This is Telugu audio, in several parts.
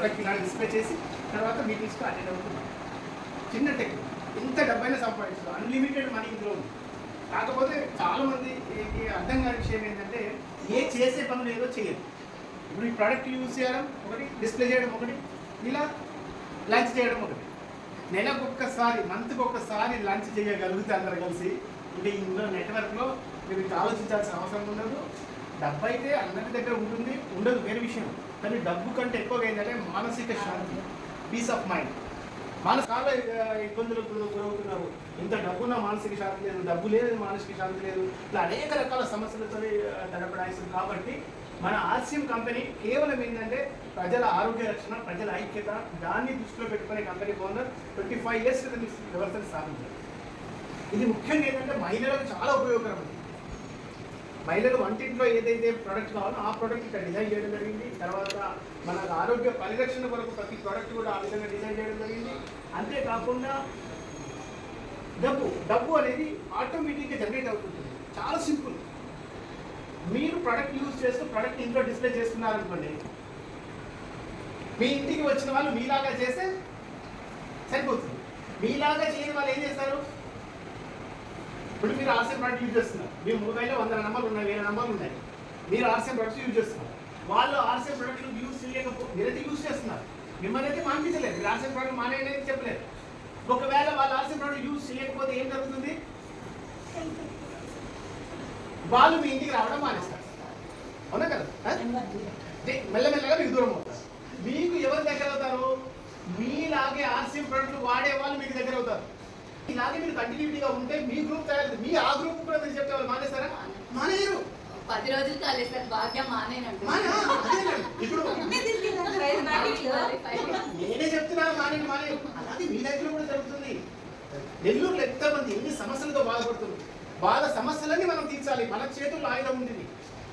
ప్రొడక్ట్ ఇలా డిస్ప్లే చేసి తర్వాత మీటింగ్స్లో అటెండ్ అవుతున్నాం చిన్న టెక్ ఇంత డబ్బైనా సంపాదించదు అన్లిమిటెడ్ మనీ ఇందులో ఉంది. కాకపోతే చాలామంది అర్థం కాని విషయం ఏంటంటే ఏ చేసే పనులు ఏదో చేయదు ఇప్పుడు ఈ ప్రోడక్ట్ యూజ్ చేయడం ఒకటి డిస్ప్లే చేయడం ఒకటి ఇలా లంచ్ చేయడం ఒకటి. నెలకు ఒక్కసారి మంత్కి ఒక్కసారి లంచ్ చేయగలిగితే అందరు కలిసి అంటే ఇందులో నెట్వర్క్లో మీరు ఆలోచించాల్సిన అవసరం ఉండదు. డబ్బు అయితే అందరి దగ్గర ఉంటుంది ఉండదు వేరే విషయం. కానీ డబ్బు కంటే ఎక్కువగా ఏంటంటే మానసిక శాంతి పీస్ ఆఫ్ మైండ్ మానస చాలా ఇబ్బందులకు గురవుతున్నారు. ఇంత డబ్బున్న మానసిక శాంతి లేదు డబ్బు లేదు మానసిక శాంతి లేదు. ఇట్లా అనేక రకాల సమస్యలతో తడపడాయిస్తుంది కాబట్టి మన ఆర్సిఎం కంపెనీ కేవలం ఏంటంటే ప్రజల ఆరోగ్య రక్షణ ప్రజల ఐక్యత దాన్ని దృష్టిలో పెట్టుకునే company owner twenty five years క్రితం వ్యవస్థను స్థాపించారు. ఇది ముఖ్యంగా ఏంటంటే మహిళలకు చాలా ఉపయోగకరమైంది మహిళలు వంటింట్లో ఏదైతే ప్రోడక్ట్ కావాలో ఆ ప్రోడక్ట్ ఇక్కడ డిజైన్ చేయడం జరిగింది. తర్వాత మన ఆరోగ్య పరిరక్షణ కొరకు ప్రతి ప్రోడక్ట్ కూడా ఆ విధంగా డిజైన్ చేయడం జరిగింది. అంతేకాకుండా డబ్బు డబ్బు అనేది ఆటోమేటిక్గా జనరేట్ అవుతుంది. చాలా సింపుల్. మీరు ప్రోడక్ట్ యూజ్ చేస్తూ ప్రోడక్ట్ ఇంట్లో డిస్ప్లే చేస్తున్నారనుకోండి మీ ఇంటికి వచ్చిన వాళ్ళు మీలాగా చేస్తే సరిపోతుంది. మీలాగా చేయని వాళ్ళు ఏం చేస్తారు? ఇప్పుడు మీరు ఆర్సీఎం ప్రోడక్ట్ యూజ్ చేస్తున్నారు. మీ మొబైల్లో వందల నంబర్లు ఉన్నాయి వేల నెంబర్లు ఉన్నాయి. మీరు ఆర్సీఎం ప్రొడక్ట్స్ యూజ్ చేస్తున్నారు. వాళ్ళు ఆర్సీఎం ప్రొడక్ట్లు యూజ్ చేయకపో మీరైతే యూజ్ చేస్తున్నారు. మిమ్మల్ని అయితే మానిపించలేదు. మీరు ఆర్సీఎం ప్రోడక్ట్ మానేయలేదు చెప్పలేదు. ఒకవేళ వాళ్ళు ఆర్సీఎం ప్రోడక్ట్ యూజ్ చేయకపోతే ఏం జరుగుతుంది? వాళ్ళు మీ ఇంటికి రావడం మానేస్తారు. అవునా కదా? మెల్లమెల్లగా మీకు దూరం అవుతారు. మీకు ఎవరు దగ్గర అవుతారు మీలాగే ఆర్సీఎం ప్రొడక్ట్లు వాడే వాళ్ళు మీకు దగ్గర అవుతారు ఇలాగే మీరు కంటిన్యూటీగా ఉంటే మీ గ్రూప్ తయారు మీ ఆ గ్రూప్ కూడా మీరు చెప్తే వాళ్ళు మానేస్తారా మానేయరు. పది రోజులు కాలేదు సార్ భాగ్యం మానేనండి. మానే అదేనండి. ఇప్పుడు నేనే చెప్తున్నాను మానేయండి మానేయండి. అలాగే మీ లో కూడా జరుగుతుంది. నెల్లూరులో ఎంతమంది ఎన్ని సమస్యలతో బాధపడుతుంది వాళ్ళ సమస్యలన్నీ మనం తీర్చాలి. మన చేతుల్లో ఆయుధం ఉంది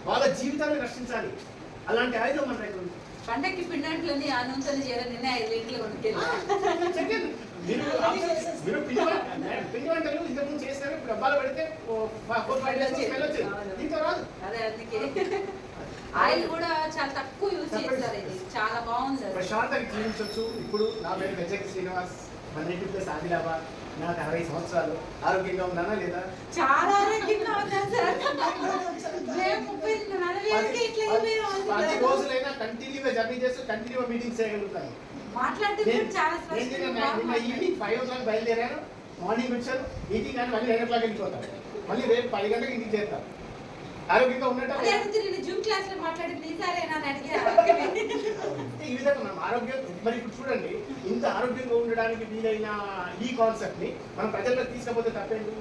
వాళ్ళ జీవితాన్ని రక్షించాలి. అలాంటి ఆయుధం మన దగ్గర ఉంది. పండక్కి పిండంట్లని ఆనందం చేయాలని నిన్న ఐదు లీటర్లు కొనుక్కెళ్ళి. మీరు పిండి వంటలు ఇంతకుముందు ఇప్పుడు డబ్బాలు పెడితే అదే అందుకే. ఆయిల్ కూడా చాలా తక్కువ యూజ్ చేస్తారు ఇది. చాలా బాగుంది. ప్రశాంతంగా జీవించవచ్చు ఇప్పుడు నా పేరు గజకి శ్రీనివాస్ మన ప్లేస్ ఆదిలాబాద్ నాకు అరవై సంవత్సరాలు. ఆరోగ్యంగా ఉన్నానా లేదా? చాలా ఆరోగ్యంగా ఉన్నాను సార్. మేము ముప్పై నలభై ఏళ్ళకి ఇట్లా అయిపోయాం పది అనుకున్నాను. రోజులైనా కంటిన్యూగా జర్నీ చేస్తూ కంటిన్యూగా మీటింగ్స్ చేయగలుగుతాను. చాలా నిన్న ఈవినింగ్ ఫైవ్ ఓ క్లాక్ బయలుదేరాను. మార్నింగ్ వచ్చాను. మీటింగ్ కానీ మళ్ళీ నైన్ ఓ క్లాక్ వెళ్ళిపోతాను. మళ్ళీ రేపు పది గంటలకు ఇంటికి చేస్తాను. ఆరోగ్యంగా అదే ఉన్నట్టు అడుగుతుంది నేను జూమ్ క్లాస్ లో మాట్లాడింది ఈసారేనా అని అడిగారు అంటే ఈ విధంగా మనం ఆరోగ్యం మరి ఇప్పుడు చూడండి ఇంత ఆరోగ్యంగా ఉండడానికి వీలైన ఈ కాన్సెప్ట్ ని మనం ప్రజల్లోకి తీసుకపోతే తప్పేంటి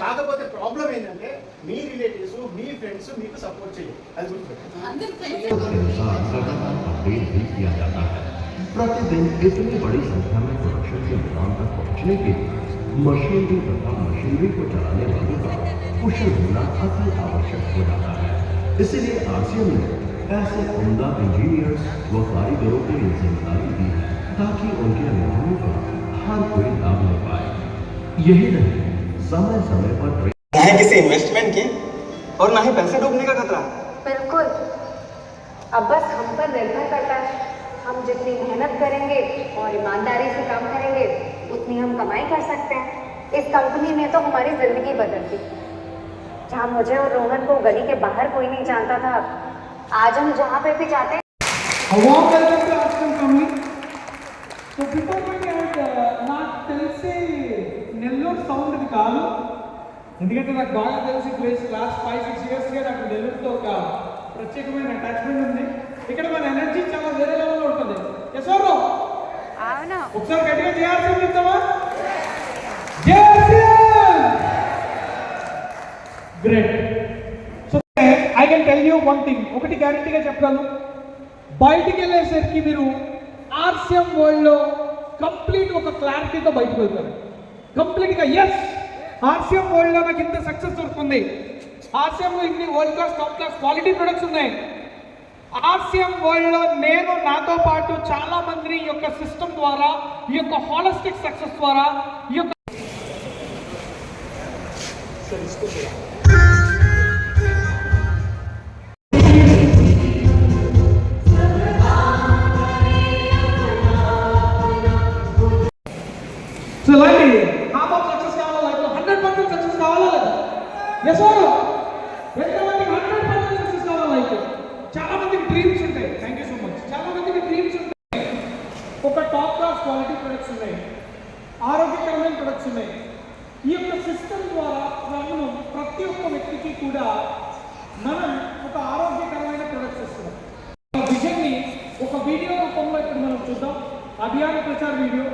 కాకపోతే ప్రాబ్లం ఏంటంటే మీ రిలేటివ్స్ మీ ఫ్రెండ్స్ మీకు సపోర్ట్ చేయాలి అది గుర్తుపెట్టండి అందరూ के अनुसार लगातार अपडेट भी किया जाता है प्रतिदिन इतनी बड़ी संख्या में प्रोडक्शन के मैदान तक पहुंचने के लिए मशीनरी तथा मशीनरी को चलाने वालों का कुशल होना अति आवश्यक हो। जाता है इसीलिए आरसीएम ने ऐसे उमदा इंजीनियर्स व कारीगरों को ये ज़िम्मेदारी दी है ताकि उनके अनुभवों का हर कोई लाभ ले पाए। यही नहीं समय समय पर ना किसी इन्वेस्टमेंट की और ना ही पैसे डूबने का खतरा। बिल्कुल। अब बस हम पर निर्भर करता है। हम जितनी मेहनत करेंगे और ईमानदारी से काम करेंगे उतनी हम कमाई कर सकते हैं। इस कंपनी ने तो हमारी ज़िंदगी बदल दी। जहाँ मुझे और रोहन को गली के बाहर कोई नहीं जानता था आज हम जहाँ पे भी जाते हैं A warm welcome to Aspen family. So before going ahead, uh, నాకు తెలిసి నెల్లూరు సౌండ్ ఇది కాదు ఎందుకంటే నాకు బాగా తెలిసి ప్లేస్ లాస్ట్ ఫైవ్ సిక్స్ ఇయర్స్గా నాకు నెల్లూరుతో ఒక ప్రత్యేకమైన అటాచ్మెంట్ ఉంది ఇక్కడ మన ఎనర్జీ చాలా వేరే లెవెల్లో ఉంటుంది యశ్వరు అవును ఒకసారి గట్టిగా చేయాల్సి చెప్తామా great so I can tell you one thing ఒకటి గ్యారంటీగా చెప్పగలను. బయటికి వెళ్ళేసరికి మీరు ఆర్సిఎం వరల్డ్లో కంప్లీట్ ఒక క్లారిటీతో బయటకు వెళ్తారు. కంప్లీట్గా ఎస్ ఆర్సిఎం వరల్డ్లో నాకు ఇంత సక్సెస్ దొరుకుతుంది. ఆర్సిఎంలో ఇన్ని world class top class quality products ఉన్నాయి. ఆర్సిఎం వరల్డ్లో నేను నాతో పాటు చాలా మంది ఈ యొక్క సిస్టమ్ ద్వారా ఈ యొక్క హాలిస్టిక్ సక్సెస్ ద్వారా ఈ యొక్క ఎస్ ఎంతమందికి హండ్రెడ్ పర్సెంట్ సక్సెస్ కావాలైతే చాలా మందికి డ్రీమ్స్ ఉంటాయి. థ్యాంక్ యూ సో మచ్ చాలా మందికి డ్రీమ్స్ ఉంటాయి. ఒక టాప్ క్లాస్ క్వాలిటీ ప్రొడక్ట్స్ ఉన్నాయి. ఆరోగ్యకరమైన ప్రొడక్ట్స్ ఉన్నాయి. ఈ యొక్క సిస్టమ్ ద్వారా మనం ప్రతి ఒక్క వ్యక్తికి కూడా మనం ఒక ఆరోగ్యకరమైన ప్రొడక్ట్స్ ఇస్తున్నాం. ఆ విజన్ని ఒక వీడియో రూపంలో ఇప్పుడు మనం చూద్దాం. అభియాన ప్రచార వీడియో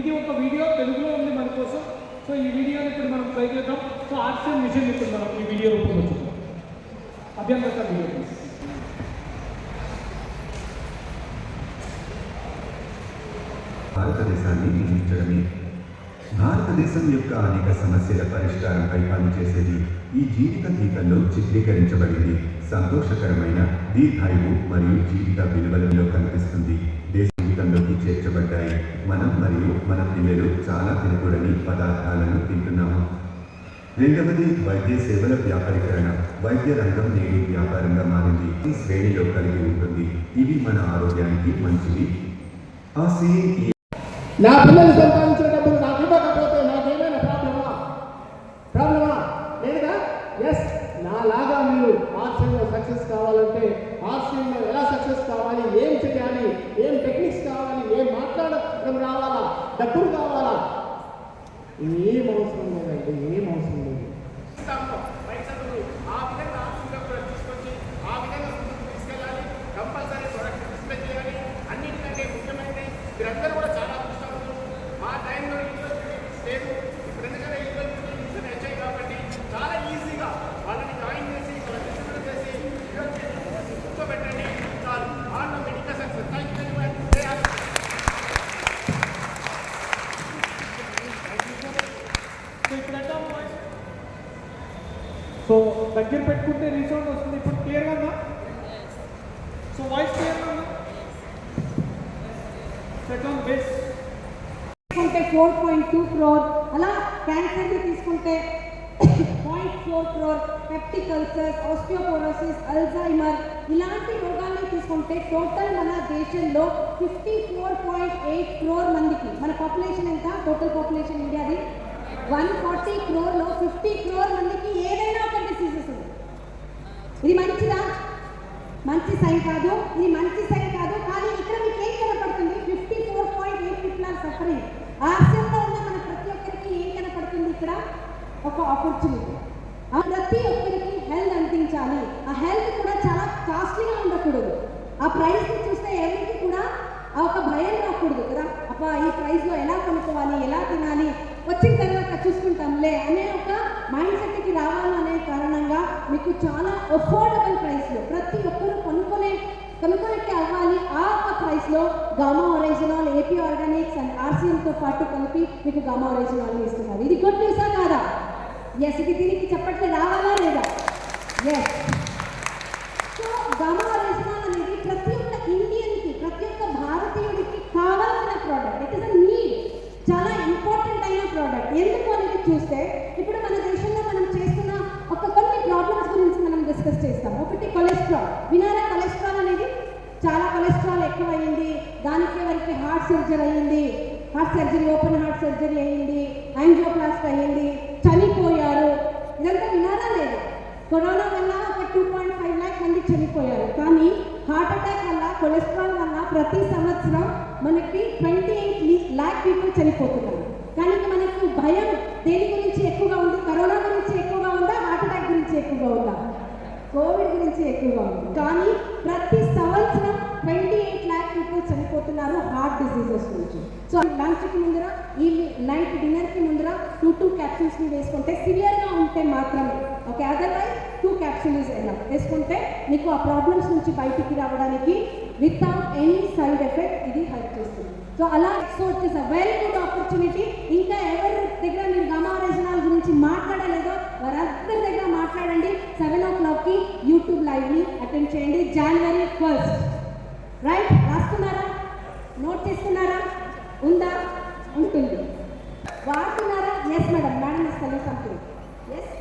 ఇది ఒక వీడియో తెలుగులో ఉంది మన కోసం. సో ఈ వీడియోని ఇప్పుడు మనం ట్రై చేద్దాం. సో ఆర్సిఎం మిషన్ ఇప్పుడు మనం ఈ వీడియో రూపంలో చూద్దాం. అభియాన వీడియో. భారతదేశాన్ని నిర్మించడమే. భారతదేశం యొక్క అనేక సమస్యల పరిష్కారంపై పనిచేసేది ఈ జీవిత గీతంలో చిత్రీకరించబడింది. సంతోషకరమైన దీర్ఘాయువు మరియు జీవిత విలువలలో కనిపిస్తుంది. జీవితంలోకి చేర్చబడ్డాయి. మనం మరియు మన పిల్లలు చాలా తినకూడని పదార్థాలను తింటున్నాము. రెండవది వైద్య సేవల వ్యాపారీకరణ. వైద్య రంగం నేడు వ్యాపారంగా మారింది. ఈ శ్రేణిలో కలిగి ఉంటుంది. ఇవి మన ఆరోగ్యానికి మంచిది ఆ సేమ్ నా పిల్లలు సంపాదించిన డబ్బులు నాకు ఇవ్వకపోతే నాకేమైనా ప్రాబ్లమా ప్రాబ్లమా లేదుగా ఎస్ నాలాగా మీరు ఆర్సీఎంలో సక్సెస్ కావాలంటే ఆర్సీఎంలో ఎలా సక్సెస్ కావాలి ఏం చేయాలి ఏం టెక్నిక్స్ కావాలి ఏం మాట్లాడడం రావాలా డబ్బులు కావాలా? ఏం అవసరం లేదండి ఏం అవసరం లేదు. తీసుకొచ్చి కంపల్సరీ ప్రొడక్ట్ డిస్ప్లే చేయాలి. అన్నిటికంటే ముఖ్యమైనది మీరందరూ కూడా చాలా అదృష్టవంతులు మా టైంలో ఈక్వల్ లేదు ఇప్పుడు ఎందుకంటే ఈక్వల్ మిషన్ వచ్చాయి కాబట్టి చాలా ఈజీగా వాళ్ళని జాయిన్ చేసి వాళ్ళ డిస్ట్రిబ్యూట్ చేసి ఈరోజు చేసి కూర్చోబెట్టండి చాలు ఆటోమేటిక్గా success thank you very much so ఇప్పుడు ఎట్లా వాయిస్ సో దగ్గర పెట్టుకుంటే రీసౌండ్ వస్తుంది. ఇప్పుడు క్లియర్గా ఉందా? సో వాయిస్ క్లియర్గా ఉందా? సెకండ్ బేస్ తీసుకుంటే ఫోర్ పాయింట్ టూ క్రోర్ అలా క్యాన్సర్ తీసుకుంటే point four crore peptic ulcers osteoporosis Alzheimer ఇలాంటి రోగాలను తీసుకుంటే టోటల్ మన దేశంలో fifty four point eight crore మందికి. మన పాపులేషన్ ఎంత? టోటల్ పాపులేషన్ ఇండియాది వన్ ఫార్టీ క్రోర్లో ఫిఫ్టీ క్రోర్ మందికి ఏదైనా ఒక డిసీజెస్ ఉంది ఇది మంచిదా? మంచి సైన్ కాదు ఇది మంచి సైన్ కాదు కానీ ఇక్కడ మీకు ఏం కనపడుతుంది? Fifty four point eight people are suffering ఆశయంలో ఉన్న మన ప్రతి ఒక్కరికి ఏం కనపడుతుంది ఇక్కడ? ఒక ఆపర్చునిటీ ఆ ప్రతి ఒక్కరికి హెల్త్ అందించాలి ఆ హెల్త్ కూడా చాలా కాస్ట్లీగా ఉండకూడదు. ఆ ప్రైస్ చూస్తే ఎవరికి కూడా ఆ ఒక భయం రాకూడదు కదా? అబ్బా ఈ ప్రైస్లో ఎలా కొనుక్కోవాలి ఎలా తినాలి? వచ్చిన తర్వాత చూసుకుంటాంలే అనే ఒక మైండ్ సెట్కి రావాలనే కారణం మీకు చాలా అఫోర్డబుల్ ప్రైస్లో ప్రతి ఒక్కరు కొనుక్కునే కొనుక్కోనికి అవ్వాలి ఆ ఒక ప్రైస్లో గామా ఒరిజినల్ ఏపీ ఆర్గానిక్స్ అండ్ ఆర్సీఎంతో పాటు కలిపి మీకు గామా ఒరిజినల్ ఇస్తున్నారు. ఇది గుడ్ న్యూసా కాదా? ఎస్ ఇది దీనికి చెప్పట్లే రావాలా లేదా? ఎస్ సో గామా ఒరిజినల్ అనేది ప్రతి ఒక్క ఇండియన్కి ప్రతి ఒక్క భారతీయుడికి కావాల్సిన product it is a need చాలా ఇంపార్టెంట్ అయిన ప్రోడక్ట్ ఎందుకు అనేది చూస్తే ఇప్పుడు మన దేశంలో మనం చేస్తున్న ఒక కొన్ని ప్రాబ్లమ్స్ గురించి మనం డిస్కస్ చేస్తాం ఒకటి కొలెస్ట్రాల్ వినారా కొలెస్ట్రాల్ అనేది చాలా కొలెస్ట్రాల్ ఎక్కువైంది. దానికి వారికి హార్ట్ సర్జరీ అయ్యింది. Heart surgery open heart surgery అయ్యింది. యాంజియోప్లాస్ట్ అయ్యింది. చనిపోయారు. ఇదంతా వినారా లేదు? కరోనా వల్ల ఒక టూ పాయింట్ ఫైవ్ ల్యాక్ మంది చనిపోయారు. కానీ హార్ట్ అటాక్ వల్ల కొలెస్ట్రాల్ వల్ల ప్రతి సంవత్సరం మనకి ట్వంటీ ఎయిట్ ల్యాక్ పీపుల్ చనిపోతున్నారు. కానీ మనకి మనకు భయం దేని గురించి ఎక్కువగా ఉంది? కరోనా గురించి ఎక్కువగా ఉందా? హార్ట్ అటాక్ గురించి ఎక్కువగా ఉందా? కోవిడ్ గురించి ఎక్కువగా ఉంది. కానీ చెప్తున్నారు హార్ట్ డిసీజెస్ గురించి సో లంచ్కి ముందర ఈ నైట్ డిన్నర్కి ముందర టూ టూ క్యాప్సూల్స్ని వేసుకుంటే సివియర్గా ఉంటే మాత్రమే ఓకే? అదర్వైజ్ టూ క్యాప్సూల్స్ ఎలా వేసుకుంటే మీకు ఆ ప్రాబ్లమ్స్ నుంచి బయటికి రావడానికి వితౌట్ ఎనీ సైడ్ ఎఫెక్ట్ ఇది హెల్ప్ చేస్తుంది. సో అలా so it is a very good opportunity. ఇంకా ఎవరి దగ్గర మీరు గమా రీజనల్ గురించి మాట్లాడలేదో వారందరి దగ్గర మాట్లాడండి. సెవెన్ ఓ క్లాక్కి యూట్యూబ్ లైవ్ని అటెండ్ చేయండి. జనవరి ఫస్ట్ రైట్ రాస్తున్నారా? నోట్ చేసుకున్నారా ఉందా? ఉంటుంది. వాడుతున్నారా? Yes madam madam is colour something yes